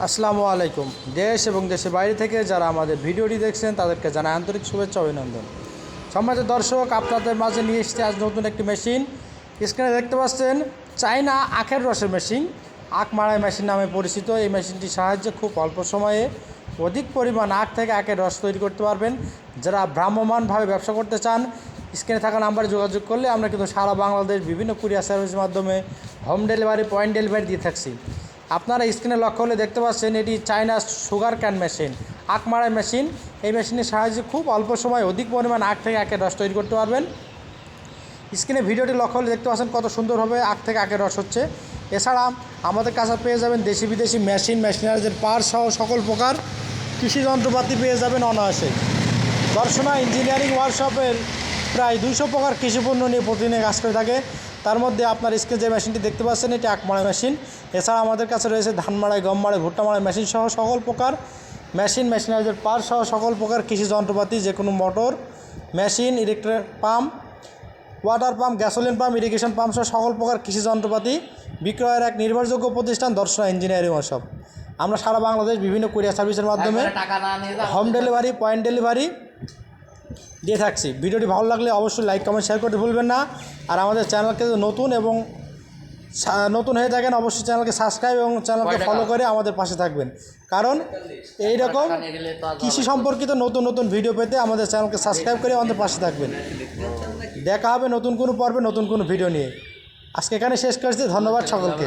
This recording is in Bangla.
আসসালামু আলাইকুম। দেশ এবং দেশের বাইরে থেকে যারা আমাদের ভিডিওটি দেখছেন, তাদেরকে জানাই আন্তরিক শুভেচ্ছা অভিনন্দন। সম্মানিত দর্শক, আপনাদের মাঝে নিয়ে এসেছে আজ নতুন একটি মেশিন। স্ক্রিনে দেখতে পাচ্ছেন চাইনা আখের রসের মেশিন। আখ মারাই মেশিন নামে পরিচিত। এই মেশিনটির সাহায্যে খুব অল্প সময়ে অধিক পরিমাণ আখ থেকে আখের রস তৈরি করতে পারবেন। যারা ভ্রাম্যমানভাবে ব্যবসা করতে চান, স্ক্রিনে থাকা নাম্বারে যোগাযোগ করলে আমরা কিন্তু সারা বাংলাদেশ বিভিন্ন কুরিয়ার সার্ভিসের মাধ্যমে হোম ডেলিভারি, পয়েন্ট ডেলিভারি দিয়ে থাকছি। আপনারা স্ক্রিনে লক্ষ্য হলে দেখতে পাচ্ছেন, এটি চায়না সুগার ক্যান মেশিন আখ মারাই মেশিন। এই মেশিনের সাহায্যে খুব অল্প সময় অধিক পরিমাণ আখ থেকে আখের রস তৈরি করতে পারবেন। স্ক্রিনে ভিডিওটি লক্ষ্য হলে দেখতে পাচ্ছেন কত সুন্দরভাবে আখ থেকে আখের রস হচ্ছে। এছাড়া আমাদের কাছে পেয়ে যাবেন দেশি বিদেশি মেশিন মেশিনারিজের পার সহ সকল প্রকার কৃষি যন্ত্রপাতি পেয়ে যাবেন অনায়াসে। দর্শনা ইঞ্জিনিয়ারিং ওয়ার্কশপের প্রায় দুইশো প্রকার কৃষিপণ্য নিয়ে প্রতিদিনে কাজ করে থাকে। তার মধ্যে আপনার স্কেল যে মেশিনটি দেখতে পাচ্ছেন এটি আখ মারাই মেশিন। এছাড়া আমাদের কাছে রয়েছে ধান মাড়াই গম মাড়াই ভুট্টা মাড়াই মেশিন সহ সকল প্রকার মেশিন মেশিনারিজের পার সহ সকল প্রকার কৃষি যন্ত্রপাতি যে কোনো motor machine electric pump water pump gasoline pump irrigation pump সহ সকল প্রকার কৃষি যন্ত্রপাতি বিক্রয়ের এক নির্ভরযোগ্য প্রতিষ্ঠান দর্শনা ইঞ্জিনিয়ারিং ওয়ার্কশপ আমরা সারা বাংলাদেশ বিভিন্ন কুরিয়ার সার্ভিসের মাধ্যমে হোম ডেলিভারি পয়েন্ট ডেলিভারি দিয়ে থাকছি। ভিডিওটি ভালো লাগলে অবশ্যই লাইক কমেন্ট শেয়ার করতে ভুলবেন না। আর আমাদের চ্যানেলকে নতুন এবং নতুন হয়ে থাকেন অবশ্যই চ্যানেলকে সাবস্ক্রাইব এবং চ্যানেলকে ফলো করে আমাদের পাশে থাকবেন। কারণ এই রকম কৃষি সম্পর্কিত নতুন নতুন ভিডিও পেতে আমাদের চ্যানেলকে সাবস্ক্রাইব করে আমাদের পাশে থাকবেন। দেখা হবে নতুন কোনো পর্বে নতুন কোনো ভিডিও নিয়ে। আজকে এখানে শেষ করছি। ধন্যবাদ সকলকে।